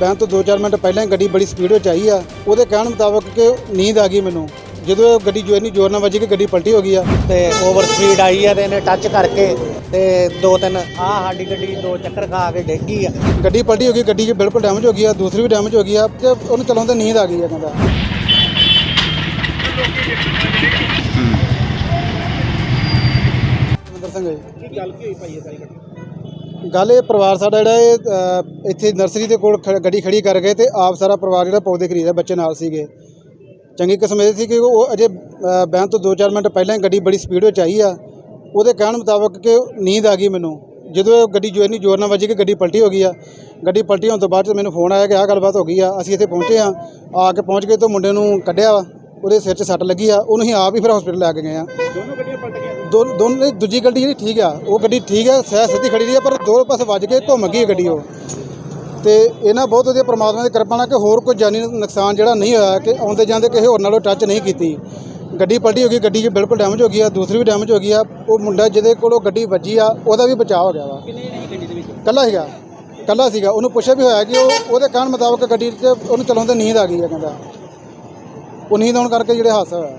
Ban ਤੋਂ 2-4 minute ਪਹਿਲਾਂ ਹੀ ਗੱਡੀ ਬੜੀ ਸਪੀਡ ਵਿੱਚ ਆਈ ਆ। ਉਹਦੇ ਕਹਿਣ ਮੁਤਾਬਕ ਕਿ ਨੀਂਦ ਆ ਗਈ ਮੈਨੂੰ। ਜਦੋਂ ਇਹ ਗੱਡੀ ਜੋ ਇੰਨੀ ਜ਼ੋਰ ਨਾਲ ਵੱਜੀ ਕਿ ਗੱਡੀ ਪਲਟੀ ਹੋ ਗਈ ਆ। ਤੇ ਓਵਰ ਸਪੀਡ ਆਈ ਆ ਤੇ ਇਹਨੇ ਟੱਚ ਕਰਕੇ ਤੇ ਦੋ ਤਿੰਨ ਆ ਸਾਡੀ ਗੱਡੀ ਦੋ ਚੱਕਰ ਖਾ ਕੇ ਡਿੱਗ ਗਈ ਆ। ਗੱਡੀ ਪਲਟੀ ਹੋ ਗਈ ਗੱਡੀ 'ਚ ਬਿਲਕੁਲ ਡੈਮੇਜ ਹੋ ਗਈ ਆ ਦੂਸਰੀ ਵੀ ਡੈਮੇਜ ਹੋ ਗਈ ਆ ਤੇ ਉਹਨੂੰ ਚਲਾਉਂਦੇ ਨੀਂਦ ਆ ਗਈ ਆ ਕਹਿੰਦਾ। ਮਨਿੰਦਰ ਸਿੰਘ ਜੀ। ਕੀ ਗੱਲ ਕੀ ਹੋਈ ਭਾਈ ਇਹ ਸਾਰੀ ਘਟਨਾ? ਗੱਲ ਇਹ ਪਰਿਵਾਰ ਸਾਡਾ ਜਿਹੜਾ ਇਹ ਅ, ਇੱਥੇ ਨਰਸਰੀ ਦੇ ਕੋਲ ਖ- ਗੱਡੀ ਖੜੀ ਕਰ ਗਏ ਤੇ ਆਪ ਸਾਰਾ ਪਰਿਵਾਰ ਜਿਹੜਾ ਪੌਦੇ ਖਰੀਦਿਆ ਬੱਚੇ ਨਾਲ ਸੀਗੇ। ਚੰਗੀ ਕਿਸਮ ਇਹ ਸੀ ਕਿ ਉਹ ਅਜੇ ਅ, ਬੈਨ ਤੋਂ 2-4 ਮਿੰਟ ਪਹਿਲਾਂ ਹੀ ਗੱਡੀ ਬੜੀ ਸਪੀਡ ਵਿੱਚ ਆਈ ਆ। ਉਹਦੇ ਕਹਿਣ ਮੁਤਾਬਕ ਕਿ ਨੀਂਦ ਆ ਗਈ ਮੈਨੂੰ। ਜਦੋਂ ਇਹ ਗੱਡੀ ਜੋ ਇੰਨੀ ਜ਼ੋਰ ਨਾਲ ਵੱਜੀ ਕਿ ਗੱਡੀ ਪਲਟੀ ਹੋ ਗਈ ਆ। ਗੱਡੀ ਪਲਟੀ ਹੋਣ ਤੋਂ ਬਾਅਦ 'ਚ ਮੈਨੂੰ ਫੋਨ ਆਇਆ ਕਿ ਆਹ ਗੱਲਬਾਤ ਹੋ ਗਈ ਆ ਅਸੀਂ ਇੱਥੇ ਪਹੁੰਚੇ ਆ। ਆ ਕੇ ਪਹੁੰਚ ਕੇ ਤੋਂ ਮੁੰਡੇ ਨੂੰ ਕੱਢਿਆ ਵਾ। ਉਹਦੇ ਸਿਰ 'ਚ ਸੱਟ ਲੱਗੀ ਆ। ਉਹਨੂੰ ਅਸੀਂ ਆਪ ਹੀ ਫਿਰ ਹਸਪੀਟਲ ਲੈ ਕੇ ਗਏ ਆ। ਦੋਨੋਂ ਦੂਜੀ ਗੱਡੀ ਜਿਹੜੀ ਠੀਕ ਆ ਉਹ ਗੱਡੀ ਠੀਕ ਆ ਸਹਿ ਸਿੱਧੀ ਖੜੀ ਰਹੀ ਆ ਪਰ ਦੋ ਪਾਸੇ ਵੱਜ ਕੇ ਘੁੰਮ ਗਈ ਗੱਡੀ ਉਹ। ਤੇ ਇਹਨਾਂ ਬਹੁਤ ਵਧੀਆ ਪ੍ਰਮਾਤਮਾ ਦੀ ਕਿਰਪਾ ਨਾਲ ਕਿ ਹੋਰ ਕੋਈ ਜਾਨੀ ਨੁਕਸਾਨ ਜਿਹੜਾ ਨਹੀਂ ਹੋਇਆ ਕਿ ਆਉਂਦੇ ਜਾਂਦੇ ਕਿਸੇ ਹੋਰ ਨਾਲੋਂ ਟੱਚ ਨਹੀਂ ਕੀਤੀ। ਗੱਡੀ ਪਲਟੀ ਹੋ ਗਈ ਗੱਡੀ 'ਚ ਬਿਲਕੁਲ ਡੈਮੇਜ ਹੋ ਗਈ ਆ ਦੂਸਰੀ ਵੀ ਡੈਮੇਜ ਹੋ ਗਈ ਆ ਉਹ ਮੁੰਡਾ ਜਿਹਦੇ ਕੋਲੋਂ ਗੱਡੀ ਵੱਜੀ ਆ ਉਹਦਾ ਵੀ ਬਚਾਅ ਹੋ ਗਿਆ ਵਾ। ਕੱਲਾ ਸੀਗਾ ਕੱਲਾ ਸੀਗਾ। ਉਹਨੂੰ ਪੁੱਛਿਆ ਵੀ ਹੋਇਆ ਕਿ ਉਹ ਉਹਦੇ ਕਹਿਣ ਮੁਤਾਬਕ ਗੱਡੀ 'ਚ ਉਹਨੂੰ ਚਲਾਉਂਦੇ ਨੀਂਦ ਆ ਗਈ ਆ ਕਹਿੰਦਾ। ਉਹ ਨੀਂਦ ਆਉਣ ਕਰਕੇ ਜਿਹੜੇ ਹਾਦਸਾ ਹੋਇਆ।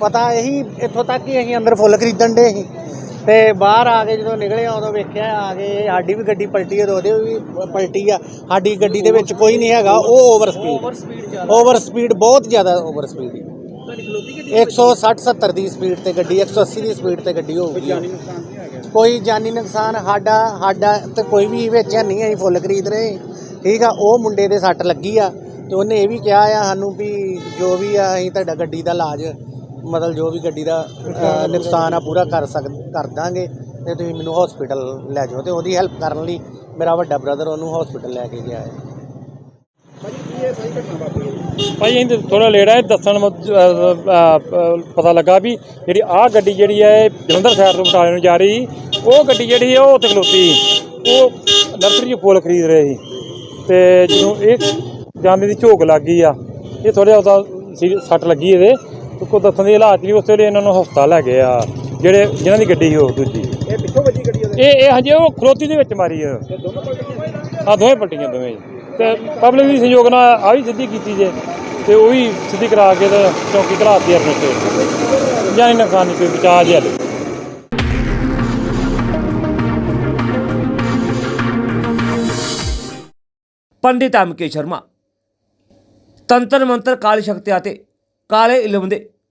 ਪਤਾ ਇਹੀ ਇੱਥੋਂ ਤੱਕ ਹੀ ਅਸੀਂ ਅੰਦਰ ਫੁੱਲ ਖਰੀਦਣ ਦੇ ਸੀ। ਤੇ ਬਾਹਰ ਆ ਕੇ ਜਦੋਂ ਨਿਕਲੇ ਉਦੋਂ ਵੇਖਿਆ ਆ ਕੇ ਸਾਡੀ ਵੀ ਗੱਡੀ ਪਲਟੀ ਤੇ ਉਹਦੇ ਵੀ ਪਲਟੀ ਆ। ਸਾਡੀ ਗੱਡੀ ਦੇ ਵਿੱਚ ਕੋਈ ਨਹੀਂ ਹੈਗਾ ਉਹ ਓਵਰ ਸਪੀਡ ਓਵਰ ਸਪੀਡ ਬਹੁਤ ਜ਼ਿਆਦਾ ਓਵਰ ਸਪੀਡ ਗੱਡੀ 160 70 ਦੀ ਸਪੀਡ ਤੇ ਗੱਡੀ 180 ਦੀ ਸਪੀਡ ਤੇ ਗੱਡੀ ਹੋ ਗਿਆ ਕੋਈ ਜਾਨੀ ਨੁਕਸਾਨ ਸਾਡਾ ਸਾਡਾ ਤੇ ਕੋਈ ਵੀ ਵਿੱਚ ਹੈ ਨਹੀਂ ਅਸੀਂ ਫੁੱਲ ਖਰੀਦ ਰਹੇ। ਠੀਕ ਆ ਉਹ ਮੁੰਡੇ ਦੇ ਸੱਟ ਲੱਗੀ ਆ। ਤੇ ਉਹਨੇ ਇਹ ਵੀ ਕਿਹਾ ਆ ਸਾਨੂੰ ਵੀ ਜੋ ਵੀ ਆ ਅਸੀਂ ਤੁਹਾਡਾ ਗੱਡੀ ਦਾ ਇਲਾਜ ਮਤਲਬ ਜੋ ਵੀ ਗੱਡੀ ਦਾ ਅ, ਨੁਕਸਾਨ ਆ ਪੂਰਾ ਕਰ ਸਕ ਕਰ ਦਾਂਗੇ ਤੇ ਤੁਸੀਂ ਮੈਨੂੰ ਹਸਪੀਟਲ ਲੈ ਜਾਓ ਤੇ ਉਹਦੀ ਹੈਲਪ ਕਰਨ ਲਈ ਮੇਰਾ ਵੱਡਾ ਬ੍ਰਦਰ ਉਹਨੂੰ ਹਸਪੀਟਲ ਲੈ ਕੇ ਗਿਆ ਹੈ ਭਾਈ ਕੀ ਇਹ ਸਾਰੀ ਘਟਨਾ ਵਾਪਰੀ ਹੈ ਭਾਈ ਅਸੀਂ ਥੋੜਾ ਲੇਟ ਆਏ ਦੱਸਣ ਮੁ- ਪਤਾ ਲੱਗਾ ਵੀ ਜਿਹੜੀ ਆਹ ਗੱਡੀ ਜਿਹੜੀ ਹੈ ਇਹ ਜਲੰਧਰ ਸਾਈਡ ਤੋਂ ਬਟਾਲੇ ਨੂੰ ਜਾ ਰਹੀ ਸੀ। ਉਹ ਗੱਡੀ ਜਿਹੜੀ ਹੈ ਉਹ ਉੱਥੇ ਖਲੋਤੀ ਸੀ। ਉਹ ਨਰਸਰੀ 'ਚ ਫੁੱਲ ਖਰੀਦ ਰਹੇ ਸੀ ਤੇ ਜਦੋਂ ਇਹ ਜਾਂਦੇ ਦੀ ਝੋਕ ਲੱਗ ਗਈ ਆ ਇਹ ਥੋੜਾ ਉਹਦਾ ਸੀ ਸੱਟ ਲੱਗੀ ਇਹਦੇ ਕੋ ਦੱਸਣ ਦੀ ਹਾਲਾਤ ਨਹੀਂ ਉਸ ਵੇਲੇ ਇਹਨਾਂ ਨੂੰ ਹਸਪਤਾਲ ਲੈ ਗਏ ਆ ਜਿਹੜੇ ਜਿਨ੍ਹਾਂ ਦੀ ਗੱਡੀ ਸੀ ਉਹ ਦੂਜੀ। ਇਹ ਪਿੱਛੋਂ ਵੱਜੀ ਗੱਡੀ ਉਹਦੇ? ਇਹ ਇਹ ਹਜੇ ਉਹ ਖਲੋਤੀ ਦੇ ਵਿੱਚ ਮਾਰੀ ਆ। ਆ ਦੋਵੇਂ ਪਲਟੀਆਂ ਦੋਵੇਂ ਜੀ। ਤੇ ਪਬਲਿਕ ਦੀ ਸਹਿਯੋਗ ਨਾਲ ਆ ਵੀ ਸਿੱਧੀ ਕੀਤੀ ਜੇ ਤੇ ਉਹ ਵੀ ਸਿੱਧੀ ਕਰਾ ਕੇ ਤੇ ਚੌਕੀ ਘਲਾਤੀ ਆਪਣੇ ਤੇ। ਜਾਨੀ ਨੁਕਸਾਨ ਨਹੀਂ ਕੋਈ ਬਚਾ ਜਿਆ ਦੇ ਪੰਡਿਤ ਐਮ ਕੇ ਸ਼ਰਮਾ ਤੰਤਰ ਮੰਤਰ ਕਾਲੀ ਸ਼ਕਤੀ ਅਤੇ ਕਾਲੇ ਇਲਮ ਦੇ